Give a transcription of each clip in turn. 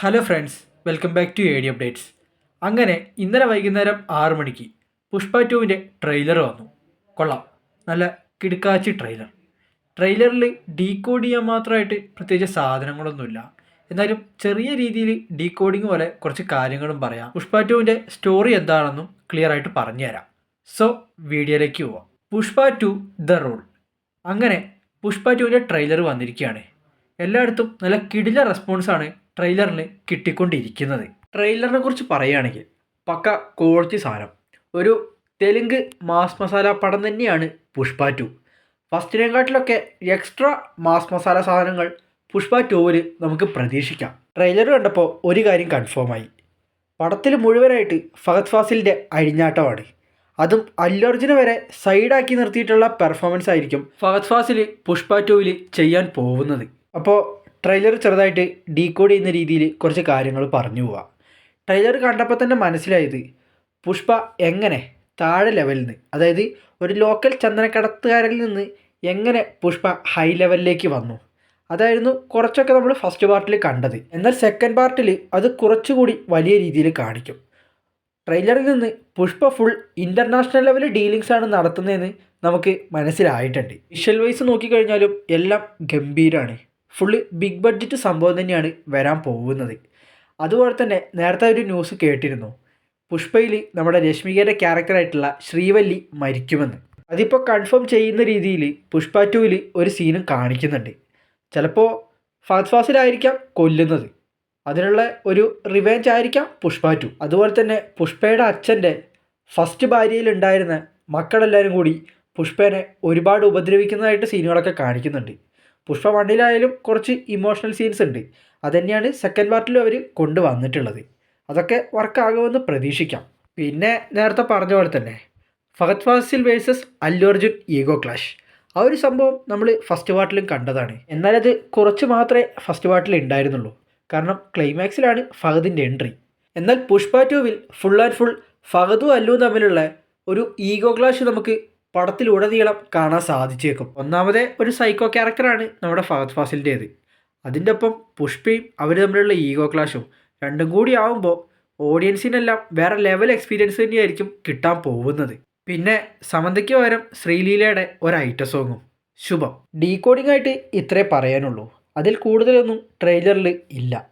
Hello friends welcome back to A D updates. അങ്ങനെ ഇന്നലെ വൈകുന്നേരം ആറു മണിക്ക് പുഷ്പ ടുവിന്റെ ട്രെയിലർ വന്നു. കൊള്ളാം. നല്ല കിടുക്കാച്ചി ട്രെയിലർ. ട്രെയിലറിൽ ഡീകോഡ് ചെയ്യാൻ മാത്രമായിട്ട് പ്രത്യേകിച്ച് സാധനങ്ങളൊന്നുമില്ല. എന്നാലും ചെറിയ രീതിയിൽ ഡീകോഡിങ് പോലെ കുറച്ച് കാര്യങ്ങളും പറയാം. പുഷ്പ ടുവിന്റെ സ്റ്റോറി എന്താണെന്നും ക്ലിയർ ആയിട്ട് പറഞ്ഞുതരാം. സോ വീഡിയോയിലേക്ക് പോവാം. Pushpa two the rule. അങ്ങനെ പുഷ്പ ടുവിന്റെ ട്രെയിലർ വന്നിരിക്കുകയാണ്. എല്ലായിടത്തും നല്ല കിടില റെസ്പോൺസാണ് ട്രെയിലറിന് കിട്ടിക്കൊണ്ടിരിക്കുന്നത്. ട്രെയിലറിനെ കുറിച്ച് പറയുകയാണെങ്കിൽ പക്ക ക്വാളിറ്റി സാധനം. ഒരു തെലുങ്ക് മാസ് മസാല പടം തന്നെയാണ് പുഷ്പ ടു. ഫസ്റ്റിനെക്കാട്ടിലൊക്കെ എക്സ്ട്രാ മാസ് മസാല സാധനങ്ങൾ പുഷ്പ ടൂവിൽ നമുക്ക് പ്രതീക്ഷിക്കാം. ട്രെയിലർ കണ്ടപ്പോൾ ഒരു കാര്യം കൺഫേമായി. പടത്തിൽ മുഴുവനായിട്ട് ഫഹദ് ഫാസിലിന്റെ അഴിഞ്ഞാട്ടമാണ്. അതും അല്ലർജുന വരെ സൈഡാക്കി നിർത്തിയിട്ടുള്ള പെർഫോമൻസ് ആയിരിക്കും ഫഹദ് ഫാസിൽ പുഷ്പ ടൂവിൽ ചെയ്യാൻ പോകുന്നത്. അപ്പോൾ ട്രെയിലർ ചെറുതായിട്ട് ഡീകോഡ് ചെയ്യുന്ന രീതിയിൽ കുറച്ച് കാര്യങ്ങൾ പറഞ്ഞു പോവാം. ട്രെയിലർ കണ്ടപ്പോൾ തന്നെ മനസ്സിലായത് പുഷ്പ എങ്ങനെ താഴെ ലെവലിൽ നിന്ന് അതായത് ഒരു ലോക്കൽ ചന്ദനക്കടത്തുകാരിൽ നിന്ന് എങ്ങനെ പുഷ്പ ഹൈ ലെവലിലേക്ക് വന്നു. അതായിരുന്നു കുറച്ചൊക്കെ നമ്മൾ ഫസ്റ്റ് പാർട്ടിൽ കണ്ടത്. എന്നാൽ സെക്കൻഡ് പാർട്ടിൽ അത് കുറച്ചുകൂടി വലിയ രീതിയിൽ കാണിക്കും. ട്രെയിലറിൽ നിന്ന് Pushpa full international level dealings ആണ് നടത്തുന്നതെന്ന് നമുക്ക് മനസ്സിലായിട്ടുണ്ട്. വിഷ്വൽ വൈസ് നോക്കിക്കഴിഞ്ഞാലും എല്ലാം ഗംഭീരമാണ് ഫുള്ള് ബിഗ് ബഡ്ജറ്റ് സംഭവം തന്നെയാണ് വരാൻ പോകുന്നത്. അതുപോലെ തന്നെ നേരത്തെ ഒരു ന്യൂസ് കേട്ടിരുന്നു. പുഷ്പയിൽ നമ്മുടെ രശ്മികയുടെ ക്യാരക്ടറായിട്ടുള്ള ശ്രീവല്ലി മരിക്കുമെന്ന്. അതിപ്പോൾ കൺഫേം ചെയ്യുന്ന രീതിയിൽ പുഷ്പ ടൂവിൽ ഒരു സീനും കാണിക്കുന്നുണ്ട്. ചിലപ്പോൾ ഫഹദ് ഫാസിലായിരിക്കാം കൊല്ലുന്നത്. അതിനുള്ള ഒരു റിവെഞ്ച് ആയിരിക്കാം പുഷ്പ ടു അതുപോലെ തന്നെ പുഷ്പയുടെ അച്ഛന്റെ ഫസ്റ്റ് ഭാര്യയിലുണ്ടായിരുന്ന മക്കളെല്ലാവരും കൂടി പുഷ്പേനെ ഒരുപാട് ഉപദ്രവിക്കുന്നതായിട്ട് സീനുകളൊക്കെ കാണിക്കുന്നുണ്ട്. പുഷ്പ വണ്ണിലായാലും കുറച്ച് ഇമോഷണൽ സീൻസ് ഉണ്ട്. അതുതന്നെയാണ് സെക്കൻഡ് പാർട്ടിലും അവർ കൊണ്ടുവന്നിട്ടുള്ളത്. അതൊക്കെ വർക്കാകുമെന്ന് പ്രതീക്ഷിക്കാം. പിന്നെ നേരത്തെ പറഞ്ഞ പോലെ തന്നെ Fahadh Faasil versus Allu Arjun ego clash ആ ഒരു സംഭവം നമ്മൾ ഫസ്റ്റ് പാർട്ടിലും കണ്ടതാണ്. എന്നാലത് കുറച്ച് മാത്രമേ ഫസ്റ്റ് പാർട്ടിൽ ഉണ്ടായിരുന്നുള്ളൂ കാരണം ക്ലൈമാക്സിലാണ് ഫഹദിന്റെ എൻട്രി എന്നാൽ പുഷ്പ ടൂവിൽ ഫുൾ ആൻഡ് ഫുൾ ഫഹദും അല്ലുവും തമ്മിലുള്ള ഒരു ഈഗോ ക്ലാഷ് നമുക്ക് പടത്തിലുടനീളം കാണാൻ സാധിച്ചേക്കും. ഒന്നാമത് ഒരു സൈക്കോ ക്യാരക്ടറാണ് നമ്മുടെ ഫഹദ് ഫാസിലിന്റേത്. അതിന്റെ ഒപ്പം പുഷ്പയും അവർ തമ്മിലുള്ള ഈഗോ ക്ലാഷും രണ്ടും കൂടി ആവുമ്പോൾ ഓഡിയൻസിനെല്ലാം വേറെ ലെവൽ എക്സ്പീരിയൻസ് തന്നെയായിരിക്കും കിട്ടാൻ പോകുന്നത്. പിന്നെ സമന്തയ്ക്ക് പകരം ശ്രീലീലയുടെ ഒരു ഐറ്റ സോങ്ങും ശുഭം. ഡീകോഡിംഗ് ആയിട്ട് ഇത്രേ പറയാനുള്ളൂ. അതിൽ കൂടുതലൊന്നും ട്രെയിലറിൽ ഇല്ല.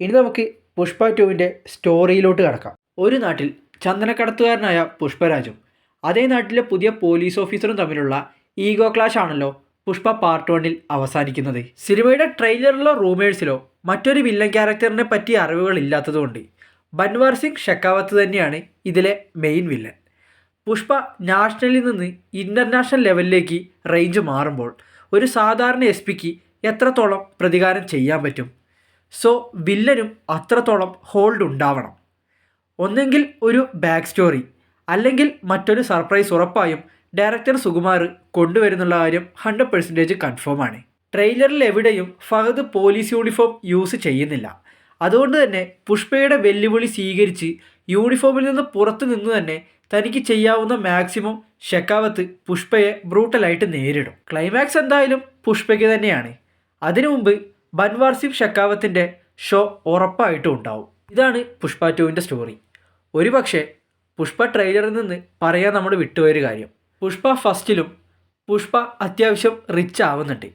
ഇനി നമുക്ക് പുഷ്പ ടുവിന്റെ സ്റ്റോറിയിലോട്ട് കടക്കാം. ഒരു നാട്ടിൽ ചന്ദനക്കടത്തുകാരനായ പുഷ്പരാജും അതേ നാട്ടിലെ പുതിയ പോലീസ് ഓഫീസറും തമ്മിലുള്ള ഈഗോ ക്ലാഷ് ആണല്ലോ പുഷ്പ പാർട്ട് വണ്ണിൽ അവസാനിക്കുന്നത്. സിനിമയുടെ ട്രെയിലറിലോ റൂമേഴ്സിലോ മറ്റൊരു വില്ലൻ ക്യാരക്ടറിനെ പറ്റിയ അറിവുകൾ ഇല്ലാത്തതുകൊണ്ട് ബൻവാർ സിംഗ് ഷെക്കാവത്ത് തന്നെയാണ് ഇതിലെ മെയിൻ വില്ലൻ പുഷ്പ നാഷണലിൽ നിന്ന് ഇന്റർനാഷണൽ ലെവലിലേക്ക് റേഞ്ച് മാറുമ്പോൾ ഒരു സാധാരണ എസ് പിക്ക് എത്രത്തോളം പ്രതികാരം ചെയ്യാൻ പറ്റും? സോ വില്ലനും അത്രത്തോളം ഹോൾഡ് ഉണ്ടാവണം. ഒന്നെങ്കിൽ ഒരു ബാക്ക് സ്റ്റോറി അല്ലെങ്കിൽ മറ്റൊരു സർപ്രൈസ് ഉറപ്പായും ഡയറക്ടർ സുകുമാർ കൊണ്ടുവരുന്നുള്ള കാര്യം ഹൺഡ്രഡ് പെർസെന്റേജ് കൺഫേം ആണ്. ട്രെയിലറിൽ എവിടെയും ഫഹദ് പോലീസ് യൂണിഫോം യൂസ് ചെയ്യുന്നില്ല. അതുകൊണ്ട് തന്നെ പുഷ്പയുടെ വെല്ലുവിളി സ്വീകരിച്ച് യൂണിഫോമിൽ നിന്ന് പുറത്തു നിന്ന് തന്നെ തനിക്ക് ചെയ്യാവുന്ന മാക്സിമം ഷെക്കാവത്ത് പുഷ്പയെ ബ്രൂട്ടലായിട്ട് നേരിടും. ക്ലൈമാക്സ് എന്തായാലും പുഷ്പയ്ക്ക് തന്നെയാണ്. അതിനു മുമ്പ് ബൻവാർ സിംഗ് ഷെക്കാവത്തിന്റെ ഷോ ഉറപ്പായിട്ടും ഉണ്ടാവും. ഇതാണ് പുഷ്പ ടുവിന്റെ സ്റ്റോറി ഒരുപക്ഷെ പുഷ്പ ട്രെയിലറിൽ നിന്ന് പറയാൻ നമ്മൾ വിട്ടുപോയൊരു കാര്യം. പുഷ്പ ഫസ്റ്റിലും പുഷ്പ അത്യാവശ്യം റിച്ച് ആവുന്നുണ്ട്.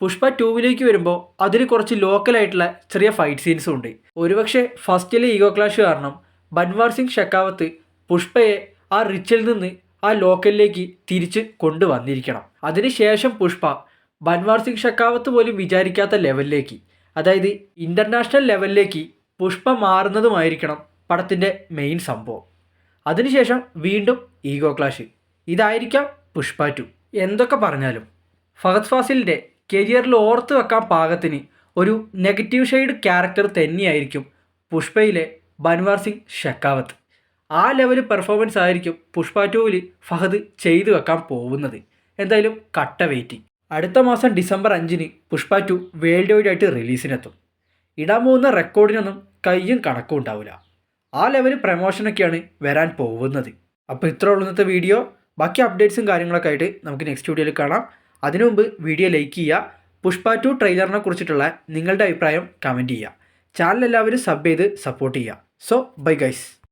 പുഷ്പ ടൂവിലേക്ക് വരുമ്പോൾ അതിൽ കുറച്ച് ലോക്കലായിട്ടുള്ള ചെറിയ ഫൈറ്റ് സീൻസും ഉണ്ട്. ഒരുപക്ഷെ ഫസ്റ്റിലെ ഈഗോ ക്ലാഷ് കാരണം ബൻവാർ സിംഗ് ഷെക്കാവത്ത് പുഷ്പയെ ആ റിച്ചിൽ നിന്ന് ആ ലോക്കലിലേക്ക് തിരിച്ച് കൊണ്ടുവന്നിരിക്കണം. അതിനുശേഷം പുഷ്പ ബൻവാർ സിംഗ് ഷെക്കാവത്ത് പോലും വിചാരിക്കാത്ത ലെവലിലേക്ക് അതായത് ഇന്റർനാഷണൽ ലെവലിലേക്ക് പുഷ്പ മാറുന്നതുമായിരിക്കണം പടത്തിന്റെ മെയിൻ സംഭവം. അതിനുശേഷം വീണ്ടും ഈഗോ ക്ലാഷ്. ഇതായിരിക്കാം പുഷ്പ ടു. എന്തൊക്കെ പറഞ്ഞാലും. ഫഹദ് ഫാസിലിന്റെ കരിയറിൽ ഓർത്ത് വെക്കാൻ പാകത്തിന് ഒരു നെഗറ്റീവ് ഷെയ്ഡ് ക്യാരക്ടർ തന്നെയായിരിക്കും പുഷ്പയിലെ ബൻവാർ സിംഗ് ഷെക്കാവത്ത്. ആ ലെവൽ പെർഫോമൻസ് ആയിരിക്കും പുഷ്പ ടൂവിൽ ഫഹദ് ചെയ്തു വെക്കാൻ പോകുന്നത്. എന്തായാലും കട്ട വെയിറ്റിംഗ് അടുത്ത മാസം ഡിസംബർ അഞ്ചിന് പുഷ്പ ടു വേൾഡ് വൈഡ് ആയിട്ട് റിലീസിനെത്തും. ഇടാൻ പോകുന്ന റെക്കോർഡിനൊന്നും കയ്യും കണക്കും ഉണ്ടാവില്ല ആ ലെവൽ പ്രമോഷനൊക്കെയാണ് വരാൻ പോകുന്നത്. അപ്പോൾ ഇത്ര ഉള്ള ഇന്നത്തെ വീഡിയോ. ബാക്കി അപ്ഡേറ്റ്സും കാര്യങ്ങളൊക്കെ ആയിട്ട് നമുക്ക് നെക്സ്റ്റ് വീഡിയോയിൽ കാണാം. അതിനു മുമ്പ് വീഡിയോ ലൈക്ക് ചെയ്യുക പുഷ്പ ടു ട്രെയിലറിനെ കുറിച്ചിട്ടുള്ള നിങ്ങളുടെ അഭിപ്രായം കമന്റ് ചെയ്യുക. ചാനൽ എല്ലാവരും സബ് ചെയ്ത് സപ്പോർട്ട് ചെയ്യുക. So bye guys